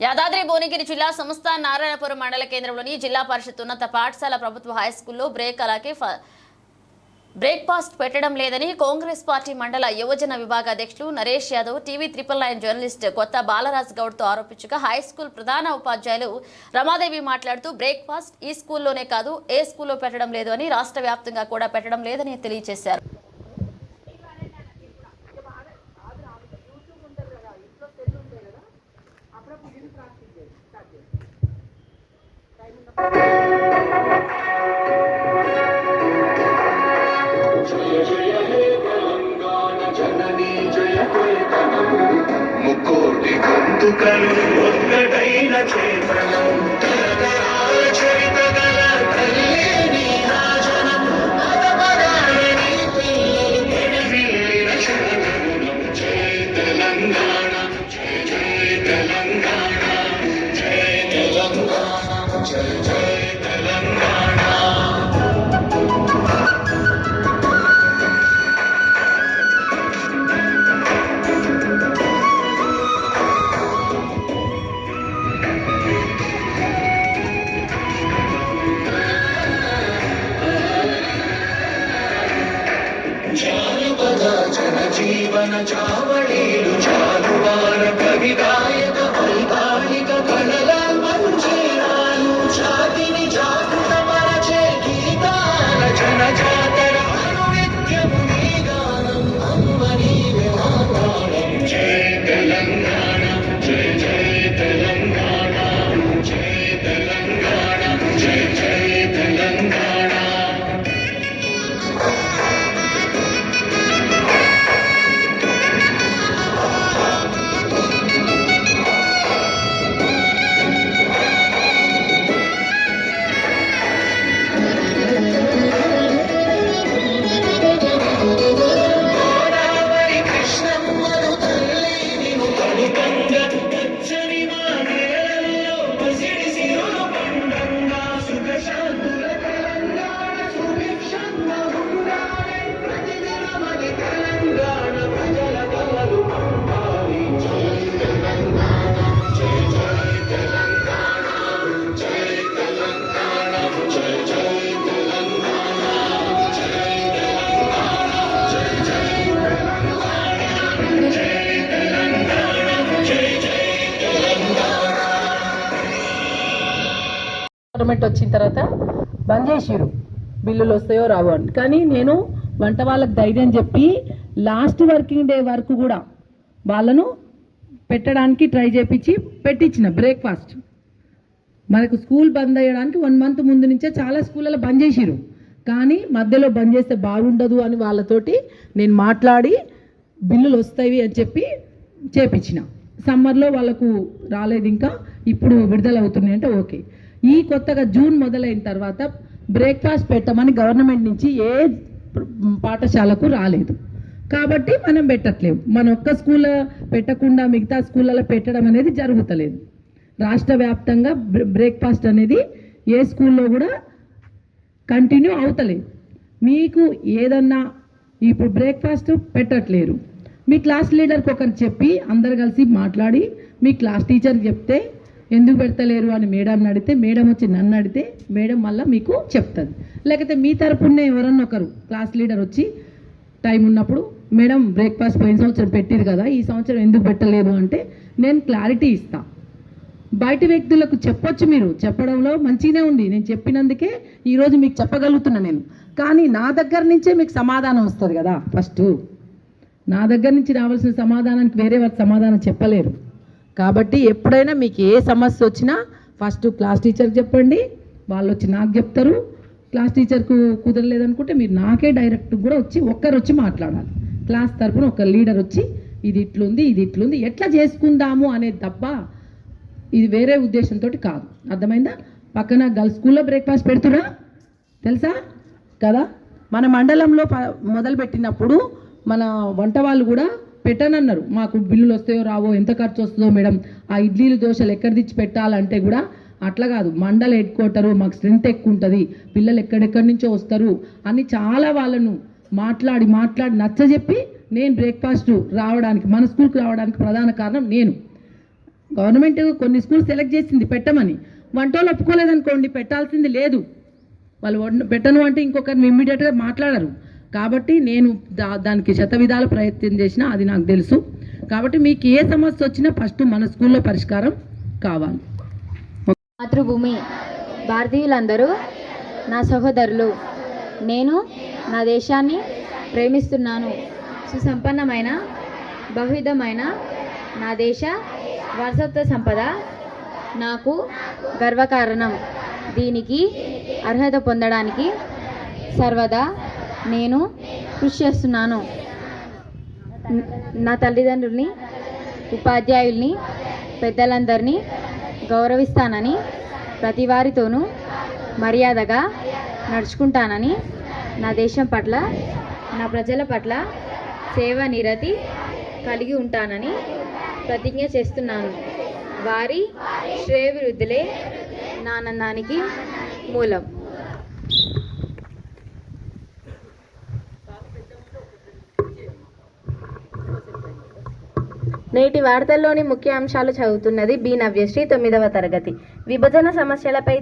యాదాద్రి భువనగిరి జిల్లా సంస్థ నారాయణపురం మండల కేంద్రంలోని జిల్లా పరిషత్ ఉన్నత పాఠశాల ప్రభుత్వ హై స్కూల్లో బ్రేక్ అలాగే ఫ- బ్రేక్ఫాస్ట్ పెట్టడం లేదని కాంగ్రెస్ పార్టీ మండల యువజన విభాగ అధ్యక్షులు Naresh Yadav TV triple nine journalist కొత్త బాలరాజ్ గౌడ్తో ఆరోపించగా హై స్కూల్ ప్రధాన ఉపాధ్యాయులు రమాదేవి మాట్లాడుతూ బ్రేక్ఫాస్ట్ ఈ స్కూల్లోనే కాదు ఏ స్కూల్లో పెట్టడం లేదు అని రాష్ట్ర వ్యాప్తంగా కూడా పెట్టడం లేదని తెలియజేశారు. ముక్కోటి గొంతుకలు ఒక్కటైన చేతనం జీవన చావళీలు చాలువార కవిగా గవర్నమెంట్ వచ్చిన తర్వాత బంద్ చేసిరు బిల్లులు వస్తాయో రావో అని. కానీ నేను వంట వాళ్ళకి ధైర్యం చెప్పి లాస్ట్ వర్కింగ్ డే వరకు కూడా వాళ్ళను పెట్టడానికి ట్రై చేపించి పెట్టించిన బ్రేక్ఫాస్ట్ మనకు స్కూల్ బంద్ అయ్యడానికి వన్ మంత్ ముందు నుంచే చాలా స్కూళ్ళలో బంద్ చేసిరు కానీ మధ్యలో బంద్ చేస్తే బాగుండదు అని వాళ్ళతోటి నేను మాట్లాడి బిల్లులు వస్తాయి అని చెప్పి చేపించిన. సమ్మర్లో వాళ్ళకు రాలేదు ఇంకా ఇప్పుడు విడుదల అవుతున్నాయి అంటే ఓకే. ఈ కొత్తగా జూన్ మొదలైన తర్వాత బ్రేక్ఫాస్ట్ పెట్టమని గవర్నమెంట్ నుంచి ఏ పాఠశాలకు రాలేదు. కాబట్టి మనం పెట్టట్లేము మన ఒక్క స్కూల్ పెట్టకుండా మిగతా స్కూళ్ళలో పెట్టడం అనేది జరుగుతలేదు. రాష్ట్ర వ్యాప్తంగా బ్రే- బ్రేక్ఫాస్ట్ అనేది ఏ స్కూల్లో కూడా కంటిన్యూ అవుతలేదు. మీకు ఏదన్నా ఇప్పుడు బ్రేక్ఫాస్ట్ పెట్టట్లేరు. మీ క్లాస్ లీడర్కి ఒకరు చెప్పి అందరు కలిసి మాట్లాడి మీ క్లాస్ టీచర్ చెప్తే ఎందుకు పెడతలేరు అని మేడం అడిగితే మేడం వచ్చి నన్ను అడిగితే మేడం మళ్ళీ మీకు చెప్తుంది. లేకపోతే మీ తరపునే ఎవరన్నా ఒకరు క్లాస్ లీడర్ వచ్చి టైం ఉన్నప్పుడు మేడం బ్రేక్ఫాస్ట్ పోయిన సంవత్సరం పెట్టారు కదా ఈ సంవత్సరం ఎందుకు పెట్టలేదు? అంటే నేను క్లారిటీ ఇస్తా. బయట వ్యక్తులకు చెప్పొచ్చు మీరు. చెప్పడంలో మంచిగానే ఉంది. నేను చెప్పినందుకే ఈరోజు మీకు చెప్పగలుగుతున్నా నేను. కానీ నా దగ్గర నుంచే మీకు సమాధానం వస్తుంది కదా ఫస్ట్ నా దగ్గర నుంచి రావాల్సిన సమాధానానికి వేరే వారు సమాధానం చెప్పలేరు. కాబట్టి ఎప్పుడైనా మీకు ఏ సమస్య వచ్చినా ఫస్ట్ క్లాస్ టీచర్కి చెప్పండి. వాళ్ళు వచ్చి నాకు చెప్తారు. క్లాస్ టీచర్కు కుదరలేదనుకుంటే మీరు నాకే డైరెక్ట్ కూడా వచ్చి ఒక్కరు వచ్చి మాట్లాడాలి. క్లాస్ తరఫున ఒక లీడర్ వచ్చి ఇది ఇట్లుంది ఇది ఇట్లుంది ఎట్లా చేసుకుందాము అనేది తప్ప ఇది వేరే ఉద్దేశంతో కాదు. అర్థమైందా? పక్కన గర్ల్స్ స్కూల్లో బ్రేక్ఫాస్ట్ పెడుతురా? తెలుసా? కదా? మన మండలంలో ప- మన వంట వాళ్ళు కూడా పెట్టనన్నారు. మాకు బిల్లులు వస్తాయో రావో ఎంత ఖర్చు వస్తుందో మేడం ఆ ఇడ్లీలు దోశలు ఎక్కడ తెచ్చి పెట్టాలంటే కూడా అట్లా కాదు. మండల హెడ్ క్వార్టరు మాకు స్ట్రెంత్ ఎక్కువ ఉంటుంది. పిల్లలు ఎక్కడెక్కడి నుంచో వస్తారు అని చాలా వాళ్ళను మాట్లాడి మాట్లాడి నచ్చజెప్పి నేను బ్రేక్ఫాస్ట్ రావడానికి మన స్కూల్కి రావడానికి ప్రధాన కారణం నేను. గవర్నమెంట్ కొన్ని స్కూల్స్ సెలెక్ట్ చేసింది పెట్టమని. వంటోళ్ళు ఒప్పుకోలేదనుకోండి పెట్టాల్సింది లేదు. వాళ్ళు పెట్టను అంటే ఇంకొకరిని ఇమ్మీడియట్గా మాట్లాడరు. కాబట్టి నేను దా దానికి శత విధాల ప్రయత్నం చేసినా అది నాకు తెలుసు. కాబట్టి మీకు ఏ సమస్య వచ్చినా ఫస్ట్ మన స్కూల్లో పరిష్కారం కావాలి. మాతృభూమి భారతీయులందరూ నా సహోదరులు నేను నా దేశాన్ని ప్రేమిస్తున్నాను. సుసంపన్నమైన బహువిధమైన నా దేశ వారసత్వ సంపద నాకు గర్వకారణం. దీనికి అర్హత పొందడానికి సర్వదా నేను కృషి చేస్తున్నాను. నా తల్లిదండ్రుల్ని ఉపాధ్యాయుల్ని పెద్దలందరినీ గౌరవిస్తానని ప్రతి వారితోనూ మర్యాదగా నడుచుకుంటానని నా దేశం పట్ల నా ప్రజల పట్ల సేవ నిరతి కలిగి ఉంటానని ప్రతిజ్ఞ చేస్తున్నాను. వారి శ్రేయభివృద్ధులే నా నానందానికి మూలం. నేటి వార్తల్లోని ముఖ్య అంశాలు చదువుతున్నది బి నవ్యశ్రీ తొమ్మిదవ తరగతి. విభజన సమస్యలపై